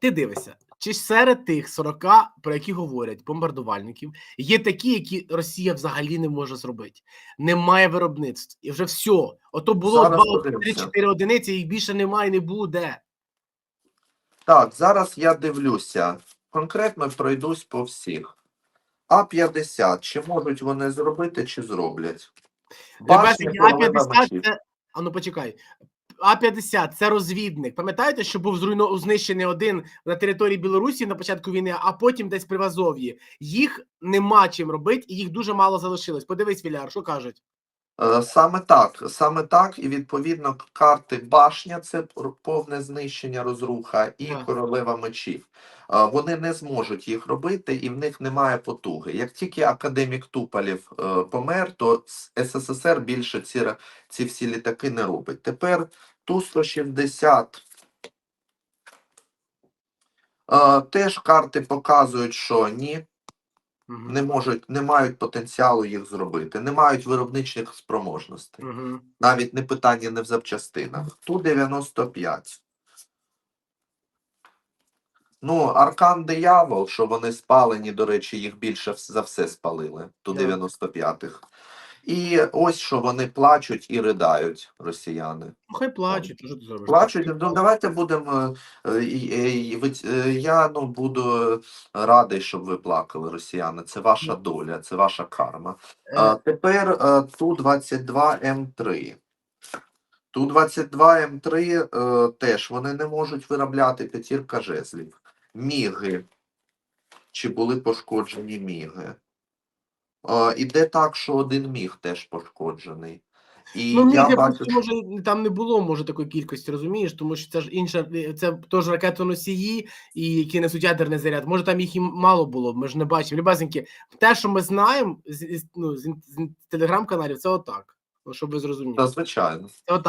ти дивишся, чи серед тих 40, про які говорять бомбардувальників, є такі, які Росія взагалі не може зробити. Немає виробництв. І вже все. Ото було 2-3-4 одиниці, їх більше немає і не буде. Так, зараз я дивлюся. Конкретно пройдусь по всіх. А50, чи можуть вони зробити, чи зроблять? Ребята, А-50 це. А ну почекай. А-50 це розвідник. Пам'ятаєте, що був зруйно... знищений один на території Білорусі на початку війни, а потім десь при Вазов'ї. Їх нема чим робити, і їх дуже мало залишилось. Подивись, Віляр, що кажуть. Е, Саме так, саме так, і відповідно карти башня це повне знищення розруха і королева мечів. Е, Вони не зможуть їх робити, і в них немає потуги. Як тільки академік Туполєв е, помер, то СССР більше ці, ці всі літаки не робить. Тепер Ту-160 е, теж карти показують, що ні. Не можуть, не мають потенціалу їх зробити, не мають виробничих спроможностей. Навіть не питання не в запчастинах. Ту-95. Ну, Аркан Диявол, що вони спалені, до речі, їх більше за все спалили, Ту-95-х. І ось що вони плачуть і придають, росіяни. Ну, хай плачуть, що ти зробиш? Плачуть, ну давайте будемо. е, ви- е, Я ну, буду радий, щоб ви плакали, росіяни. Це ваша доля, це ваша карма. Е, А, тепер е, Ту-22М3. Ту-22М3 е, теж вони не можуть виробляти п'ятірка жезлів. Міги. Чи були пошкоджені міги? Іде так, що один міг теж пошкоджений. І Ну, я бачу, просто може там не було може такої кількості, розумієш, тому що це ж інша, це теж ракетоносії, і які несуть ядерний заряд. Може, там їх і мало було, ми ж не бачимо. Любасеньки, те, що ми знаємо з, ну, з, телеграм-каналів, це отак. Щоб ви зрозуміли. Та, звичайно. Це отак.